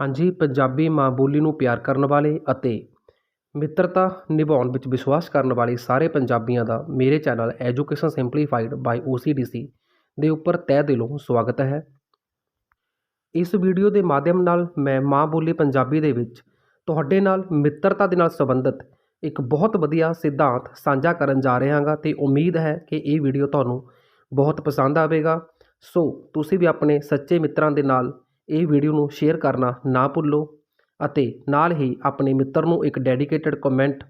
ਹਾਂਜੀ, ਪੰਜਾਬੀ ਮਾਂ ਬੋਲੀ ਨੂੰ ਪਿਆਰ ਕਰਨ ਵਾਲੇ ਅਤੇ ਮਿੱਤਰਤਾ ਨਿਭਾਉਣ ਵਿੱਚ ਵਿਸ਼ਵਾਸ ਕਰਨ ਵਾਲੇ ਸਾਰੇ ਪੰਜਾਬੀਆਂ ਦਾ ਮੇਰੇ channel education simplified by OCDC ਦੇ ਉੱਪਰ ਤਹਿ ਦਿਲੋਂ ਸਵਾਗਤ ਹੈ। ਇਸ ਵੀਡੀਓ ਦੇ ਮਾਧਿਅਮ ਨਾਲ ਮੈਂ ਮਾਂ ਬੋਲੀ ਪੰਜਾਬੀ ਦੇ ਵਿੱਚ ਤੁਹਾਡੇ ਨਾਲ ਮਿੱਤਰਤਾ ਦੇ ਨਾਲ ਸੰਬੰਧਿਤ ਇੱਕ ਬਹੁਤ ਵਧੀਆ ਸਿਧਾਂਤ ਸਾਂਝਾ ਕਰਨ ਜਾ ਰਿਹਾ ਹਾਂ ਤੇ ਉਮੀਦ ਹੈ ਕਿ ਇਹ ਵੀਡੀਓ ਤੁਹਾਨੂੰ ਬਹੁਤ ਪਸੰਦ ਆਵੇਗਾ। ਸੋ ਤੁਸੀਂ ਵੀ ਆਪਣੇ ਸੱਚੇ ਮਿੱਤਰਾਂ ਦੇ ਨਾਲ ਇਹ ਵੀਡੀਓ ਨੂੰ ਸ਼ੇਅਰ ਕਰਨਾ ਨਾ ਭੁੱਲੋ ਅਤੇ ਨਾਲ ਹੀ ਆਪਣੇ ਮਿੱਤਰ ਨੂੰ ਇੱਕ ਡੈਡੀਕੇਟਡ ਕਮੈਂਟ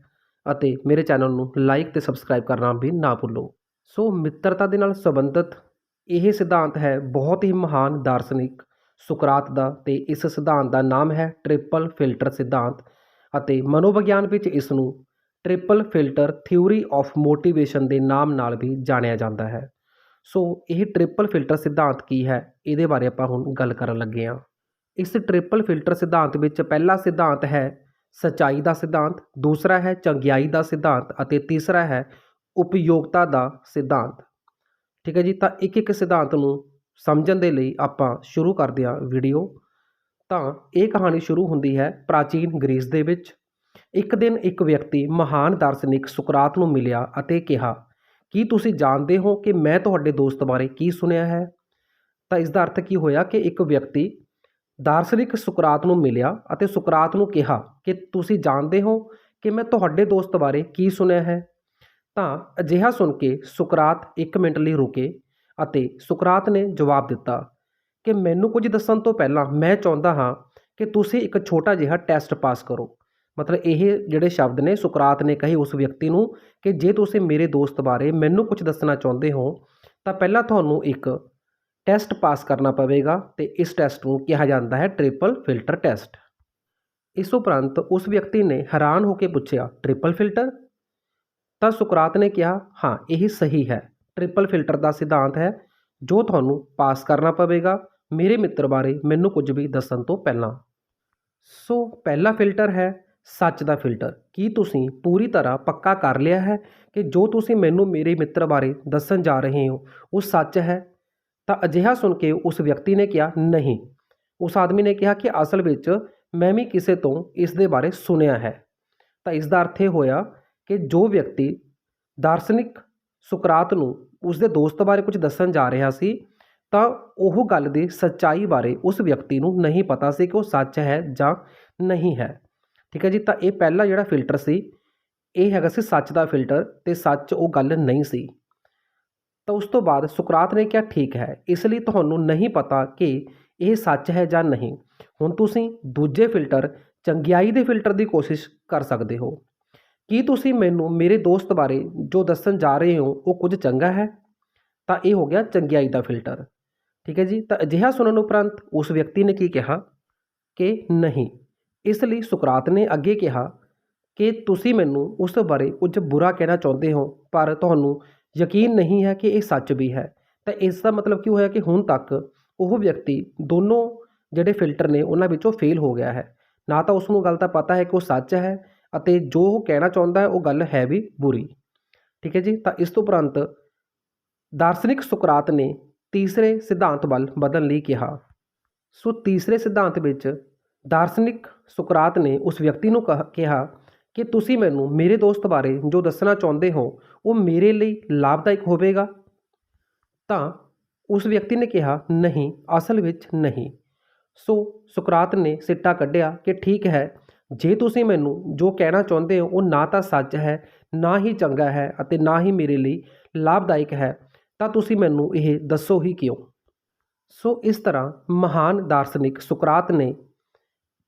ਅਤੇ ਮੇਰੇ ਚੈਨਲ ਨੂੰ ਲਾਈਕ ਤੇ ਸਬਸਕ੍ਰਾਈਬ ਕਰਨਾ ਵੀ ਨਾ ਭੁੱਲੋ। ਸੋ ਮਿੱਤਰਤਾ ਦੇ ਨਾਲ ਸੰਬੰਧਿਤ ਇਹ ਸਿਧਾਂਤ ਹੈ ਬਹੁਤ ਹੀ ਮਹਾਨ ਦਾਰਸ਼ਨਿਕ ਸੁਕਰਾਤ ਦਾ ਤੇ ਇਸ ਸਿਧਾਂਤ ਦਾ ਨਾਮ ਹੈ ਟ੍ਰਿਪਲ ਫਿਲਟਰ ਸਿਧਾਂਤ ਅਤੇ ਮਨੋਵਿਗਿਆਨ ਵਿੱਚ ਇਸ ਨੂੰ triple filter theory of motivation ਦੇ ਨਾਮ ਨਾਲ ਵੀ ਜਾਣਿਆ ਜਾਂਦਾ ਹੈ। ਸੋ ਇਹ ਟ੍ਰਿਪਲ ਫਿਲਟਰ ਸਿਧਾਂਤ ਕੀ ਹੈ? ਇਹਦੇ ਬਾਰੇ ਆਪਾਂ ਹੁਣ ਗੱਲ ਕਰਨ ਲੱਗੇ ਹਾਂ। ਇਸ ਟ੍ਰਿਪਲ ਫਿਲਟਰ ਸਿਧਾਂਤ ਵਿੱਚ ਪਹਿਲਾ ਸਿਧਾਂਤ ਹੈ ਸਚਾਈ ਦਾ ਸਿਧਾਂਤ, ਦੂਸਰਾ ਹੈ ਚੰਗਿਆਈ ਦਾ ਸਿਧਾਂਤ ਅਤੇ ਤੀਸਰਾ ਹੈ ਉਪਯੋਗਤਾ ਦਾ ਸਿਧਾਂਤ। ਠੀਕ ਹੈ ਜੀ, ਤਾਂ ਇੱਕ ਇੱਕ ਸਿਧਾਂਤ ਨੂੰ ਸਮਝਣ ਦੇ ਲਈ ਆਪਾਂ ਸ਼ੁਰੂ ਕਰਦੇ ਹਾਂ ਵੀਡੀਓ। ਤਾਂ ਇਹ ਕਹਾਣੀ ਸ਼ੁਰੂ ਹੁੰਦੀ ਹੈ ਪ੍ਰਾਚੀਨ ਗ੍ਰੀਸ ਦੇ ਵਿੱਚ। ਇੱਕ ਦਿਨ ਇੱਕ ਵਿਅਕਤੀ ਮਹਾਨ ਦਾਰਸ਼ਨਿਕ ਸੁਕਰਾਤ ਨੂੰ ਮਿਲਿਆ ਅਤੇ ਕਿਹਾ ਕੀ ਤੁਸੀਂ ਜਾਣਦੇ ਹੋ ਕਿ ਮੈਂ ਤੁਹਾਡੇ ਦੋਸਤ ਬਾਰੇ ਕੀ ਸੁਣਿਆ ਹੈ? ਤਾਂ ਇਸ ਦਾ ਅਰਥ ਕੀ ਹੋਇਆ ਕਿ ਇੱਕ ਵਿਅਕਤੀ ਦਾਰਸ਼ਨਿਕ ਸੁਕਰਾਤ ਨੂੰ ਮਿਲਿਆ ਅਤੇ ਸੁਕਰਾਤ ਨੂੰ ਕਿਹਾ ਕਿ ਤੁਸੀਂ ਜਾਣਦੇ ਹੋ ਕਿ ਮੈਂ ਤੁਹਾਡੇ ਦੋਸਤ ਬਾਰੇ ਕੀ ਸੁਣਿਆ ਹੈ? ਤਾਂ ਅਜਿਹਾ ਸੁਣ ਕੇ ਸੁਕਰਾਤ 1 ਮਿੰਟ ਲਈ ਰੁਕੇ ਅਤੇ ਸੁਕਰਾਤ ਨੇ ਜਵਾਬ ਦਿੱਤਾ ਕਿ ਮੈਨੂੰ ਕੁਝ ਦੱਸਣ ਤੋਂ ਪਹਿਲਾਂ ਮੈਂ ਚਾਹੁੰਦਾ ਹਾਂ ਕਿ ਤੁਸੀਂ ਇੱਕ ਛੋਟਾ ਜਿਹਾ ਟੈਸਟ ਪਾਸ ਕਰੋ। ਮਤਲਬ ਇਹ ਜਿਹੜੇ ਸ਼ਬਦ ਨੇ ਸੁਕਰਾਤ ਨੇ ਕਹੇ ਉਸ ਵਿਅਕਤੀ ਨੂੰ ਕਿ ਜੇ ਤੁਸੀਂ ਮੇਰੇ ਦੋਸਤ ਬਾਰੇ ਮੈਨੂੰ ਕੁਝ ਦੱਸਣਾ ਚਾਹੁੰਦੇ ਹੋ, ਤਾਂ ਪਹਿਲਾਂ ਤੁਹਾਨੂੰ ਇੱਕ ਟੈਸਟ ਪਾਸ ਕਰਨਾ ਪਵੇਗਾ ਤੇ ਇਸ ਟੈਸਟ ਨੂੰ ਕਿਹਾ ਜਾਂਦਾ ਹੈ ਟ੍ਰਿਪਲ ਫਿਲਟਰ ਟੈਸਟ। ਇਸ ਉਪਰੰਤ ਉਸ ਵਿਅਕਤੀ ਨੇ ਹੈਰਾਨ ਹੋ ਕੇ ਪੁੱਛਿਆ, ਟ੍ਰਿਪਲ ਫਿਲਟਰ? ਤਾਂ ਸੁਕਰਾਤ ਨੇ ਕਿਹਾ, ਹਾਂ, ਇਹ ਸਹੀ ਹੈ। ਟ੍ਰਿਪਲ ਫਿਲਟਰ ਦਾ ਸਿਧਾਂਤ ਹੈ, ਜੋ ਤੁਹਾਨੂੰ ਪਾਸ ਕਰਨਾ ਪਵੇਗਾ। ਮੇਰੇ ਮਿੱਤਰ ਬਾਰੇ ਮੈਨੂੰ ਕੁਝ ਵੀ ਦੱਸਣ ਤੋਂ ਪਹਿਲਾਂ। ਸੋ ਪਹਿਲਾ ਫਿਲਟਰ ਹੈ ਸੱਚ ਦਾ ਫਿਲਟਰ। ਕੀ ਤੁਸੀਂ ਪੂਰੀ ਤਰ੍ਹਾਂ ਪੱਕਾ ਕਰ ਲਿਆ ਹੈ ਕਿ ਜੋ ਤੁਸੀਂ ਮੈਨੂੰ ਮੇਰੇ ਮਿੱਤਰ ਬਾਰੇ ਦੱਸਣ ਜਾ ਰਹੇ ਹੋ, ਉਹ ਸੱਚ ਹੈ? ਤਾਂ ਅਜਿਹਾ ਸੁਣ ਕੇ ਉਸ ਵਿਅਕਤੀ ਨੇ ਕਿਹਾ, ਨਹੀਂ। ਉਸ ਆਦਮੀ ਨੇ ਕਿਹਾ ਕਿ ਅਸਲ ਵਿੱਚ ਮੈਂ ਵੀ ਕਿਸੇ ਤੋਂ ਇਸ ਦੇ ਬਾਰੇ ਸੁਣਿਆ ਹੈ। ਤਾਂ ਇਸ ਦਾ ਅਰਥ ਇਹ ਹੋਇਆ ਕਿ ਜੋ ਵਿਅਕਤੀ ਦਾਰਸ਼ਨਿਕ ਸੁਕਰਾਤ ਨੂੰ ਉਸ ਦੇ ਦੋਸਤ ਬਾਰੇ ਕੁਝ ਦੱਸਣ ਜਾ ਰਿਹਾ ਸੀ, ਤਾਂ ਉਹ ਗੱਲ ਦੀ ਸੱਚਾਈ ਬਾਰੇ ਉਸ ਵਿਅਕਤੀ ਨੂੰ ਨਹੀਂ ਪਤਾ ਸੀ ਕਿ ਉਹ ਸੱਚ ਹੈ ਜਾਂ ਨਹੀਂ ਹੈ। ਠੀਕ ਹੈ ਜੀ? ਤਾਂ ਇਹ ਪਹਿਲਾ ਜਿਹੜਾ ਫਿਲਟਰ ਸੀ, ਇਹ ਹੈਗਾ ਸੀ ਸੱਚ ਦਾ ਫਿਲਟਰ ਤੇ ਸੱਚ ਉਹ ਗੱਲ ਨਹੀਂ ਸੀ। ਤਾਂ ਉਸ ਤੋਂ ਬਾਅਦ ਸੁਕਰਾਤ ਨੇ ਕਿਹਾ, ਠੀਕ ਹੈ, ਇਸ ਲਈ ਤੁਹਾਨੂੰ ਨਹੀਂ ਪਤਾ ਕਿ ਇਹ ਸੱਚ ਹੈ ਜਾਂ ਨਹੀਂ। ਹੁਣ ਤੁਸੀਂ ਦੂਜੇ ਫਿਲਟਰ ਚੰਗਿਆਈ ਦੇ ਫਿਲਟਰ ਦੀ ਕੋਸ਼ਿਸ਼ ਕਰ ਸਕਦੇ ਹੋ। ਕੀ ਤੁਸੀਂ ਮੈਨੂੰ, ਮੇਰੇ ਦੋਸਤ ਬਾਰੇ ਜੋ ਦੱਸਣ ਜਾ ਰਹੇ ਹੋ, ਉਹ ਕੁਝ ਚੰਗਾ ਹੈ? ਤਾਂ ਇਹ ਹੋ ਗਿਆ ਚੰਗਿਆਈ ਦਾ ਫਿਲਟਰ ਠੀਕ ਹੈ ਜੀ? ਤਾਂ ਅਜਿਹਾ ਸੁਣਨ ਉਪਰੰਤ ਉਸ ਵਿਅਕਤੀ ਨੇ ਕੀ ਕਿਹਾ? ਕਿ ਨਹੀਂ। ਇਸ ਲਈ ਸੁਕਰਾਤ ਨੇ ਅੱਗੇ ਕਿਹਾ ਕਿ ਤੁਸੀਂ ਮੈਨੂੰ ਉਸ ਬਾਰੇ ਕੁਝ ਬੁਰਾ ਕਹਿਣਾ ਚਾਹੁੰਦੇ ਹੋ, ਪਰ ਤੁਹਾਨੂੰ ਯਕੀਨ ਨਹੀਂ ਹੈ ਕਿ ਇਹ ਸੱਚ ਵੀ ਹੈ। ਤਾਂ ਇਸ ਦਾ ਮਤਲਬ ਕੀ ਹੋਇਆ ਕਿ ਹੁਣ ਤੱਕ ਉਹ ਵਿਅਕਤੀ ਦੋਨੋਂ ਜਿਹੜੇ ਫਿਲਟਰ ਨੇ ਉਹਨਾਂ ਵਿੱਚੋਂ ਫੇਲ ਹੋ ਗਿਆ ਹੈ। ਨਾ ਤਾਂ ਉਸ ਨੂੰ ਗੱਲ ਤਾਂ ਪਤਾ ਹੈ ਕਿ ਉਹ ਸੱਚ ਹੈ ਅਤੇ ਜੋ ਉਹ ਕਹਿਣਾ ਚਾਹੁੰਦਾ ਹੈ ਉਹ ਗੱਲ ਹੈ ਵੀ ਬੁਰੀ। ਠੀਕ ਹੈ ਜੀ? ਤਾਂ ਇਸ ਤੋਂ ਉਪਰੰਤ ਦਾਰਸ਼ਨਿਕ ਸੁਕਰਾਤ ਨੇ ਤੀਸਰੇ ਸਿਧਾਂਤ ਵੱਲ ਵਧਣ ਲਈ ਕਿਹਾ। ਸੋ ਤੀਸਰੇ ਸਿਧਾਂਤ ਵਿੱਚ ਦਾਰਸ਼ਨਿਕ ਸੁਕਰਾਤ ਨੇ ਉਸ ਵਿਅਕਤੀ ਨੂੰ ਕਿਹਾ ਕਿ ਤੁਸੀਂ ਮੈਨੂੰ ਮੇਰੇ ਦੋਸਤ ਬਾਰੇ ਜੋ ਦੱਸਣਾ ਚਾਹੁੰਦੇ ਹੋ, ਉਹ ਮੇਰੇ ਲਈ ਲਾਭਦਾਇਕ ਹੋਵੇਗਾ? ਤਾਂ ਉਸ ਵਿਅਕਤੀ ਨੇ ਕਿਹਾ, ਨਹੀਂ, ਅਸਲ ਵਿੱਚ ਨਹੀਂ। ਸੋ ਸੁਕਰਾਤ ਨੇ ਸਿੱਟਾ ਕੱਢਿਆ ਕਿ ਠੀਕ ਹੈ, ਜੇ ਤੁਸੀਂ ਮੈਨੂੰ ਜੋ ਕਹਿਣਾ ਚਾਹੁੰਦੇ ਹੋ, ਉਹ ਨਾ ਤਾਂ ਸੱਚ ਹੈ, ਨਾ ਹੀ ਚੰਗਾ ਹੈ ਅਤੇ ਨਾ ਹੀ ਮੇਰੇ ਲਈ ਲਾਭਦਾਇਕ ਹੈ, ਤਾਂ ਤੁਸੀਂ ਮੈਨੂੰ ਇਹ ਦੱਸੋ ਹੀ ਕਿਉਂ? ਸੋ ਇਸ ਤਰ੍ਹਾਂ ਮਹਾਨ ਦਾਰਸ਼ਨਿਕ ਸੁਕਰਾਤ ਨੇ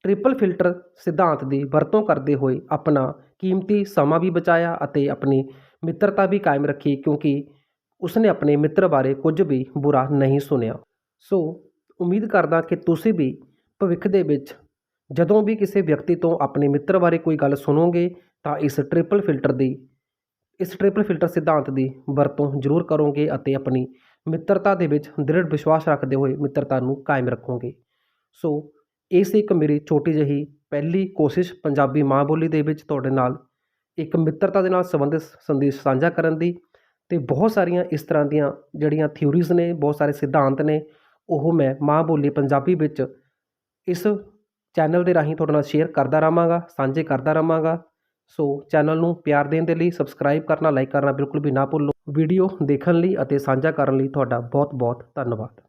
ਟ੍ਰਿਪਲ ਫਿਲਟਰ ਸਿਧਾਂਤ ਦੀ ਵਰਤੋਂ ਕਰਦੇ ਹੋਏ ਆਪਣਾ ਕੀਮਤੀ ਸਮਾਂ ਵੀ ਬਚਾਇਆ ਅਤੇ ਆਪਣੀ ਮਿੱਤਰਤਾ ਵੀ ਕਾਇਮ ਰੱਖੀ ਕਿਉਂਕਿ ਉਸਨੇ ਆਪਣੇ ਮਿੱਤਰ ਬਾਰੇ ਕੁਝ ਵੀ ਬੁਰਾ ਨਹੀਂ ਸੁਣਿਆ। ਸੋ, ਉਮੀਦ ਕਰਦਾ ਕਿ ਤੁਸੀਂ ਵੀ ਭਵਿੱਖ ਦੇ ਵਿੱਚ ਜਦੋਂ ਵੀ ਕਿਸੇ ਵਿਅਕਤੀ ਤੋਂ ਆਪਣੇ ਮਿੱਤਰ ਬਾਰੇ ਕੋਈ ਗੱਲ ਸੁਣੋਗੇ, ਤਾਂ ਇਸ ਟ੍ਰਿਪਲ ਫਿਲਟਰ ਦੀ, ਇਸ ਟ੍ਰਿਪਲ ਫਿਲਟਰ ਸਿਧਾਂਤ ਦੀ ਵਰਤੋਂ ਜ਼ਰੂਰ ਕਰੋਗੇ ਅਤੇ ਆਪਣੀ ਮਿੱਤਰਤਾ ਦੇ ਵਿੱਚ ਦ੍ਰਿੜ ਵਿਸ਼ਵਾਸ ਰੱਖਦੇ ਹੋਏ ਮਿੱਤਰਤਾ ਨੂੰ ਕਾਇਮ ਰੱਖੋਗੇ। ਸੋ ਇਹ ਸੀ ਇੱਕ ਮੇਰੀ ਛੋਟੀ ਜਿਹੀ ਪਹਿਲੀ ਕੋਸ਼ਿਸ਼ ਪੰਜਾਬੀ ਮਾਂ ਬੋਲੀ ਦੇ ਵਿੱਚ ਤੁਹਾਡੇ ਨਾਲ, ਇੱਕ ਮਿੱਤਰਤਾ ਦੇ ਨਾਲ ਸੰਬੰਧਿਤ ਸੰਦੇਸ਼ ਸਾਂਝਾ ਕਰਨ ਦੀ ਤੇ ਬਹੁਤ ਸਾਰੀਆਂ ਇਸ ਤਰ੍ਹਾਂ ਦੀਆਂ ਜਿਹੜੀਆਂ ਥਿਊਰੀਜ਼ ਨੇ, ਬਹੁਤ ਸਾਰੇ ਸਿਧਾਂਤ ਨੇ, ਉਹ ਮੈਂ ਮਾਂ ਬੋਲੀ ਪੰਜਾਬੀ ਵਿੱਚ ਇਸ ਚੈਨਲ ਦੇ ਰਾਹੀਂ ਤੁਹਾਡੇ ਨਾਲ ਸ਼ੇਅਰ ਕਰਦਾ ਰਹਾਂਗਾ, ਸਾਂਝੇ ਕਰਦਾ ਰਹਾਂਗਾ। ਸੋ ਚੈਨਲ ਨੂੰ ਪਿਆਰ ਦੇਣ ਦੇ ਲਈ ਸਬਸਕ੍ਰਾਈਬ ਕਰਨਾ ਲਾਈਕ ਕਰਨਾ ਬਿਲਕੁਲ ਵੀ ਨਾ ਭੁੱਲੋ। ਵੀਡੀਓ ਦੇਖਣ ਲਈ ਅਤੇ ਸਾਂਝਾ ਕਰਨ ਲਈ ਤੁਹਾਡਾ ਬਹੁਤ ਬਹੁਤ ਧੰਨਵਾਦ।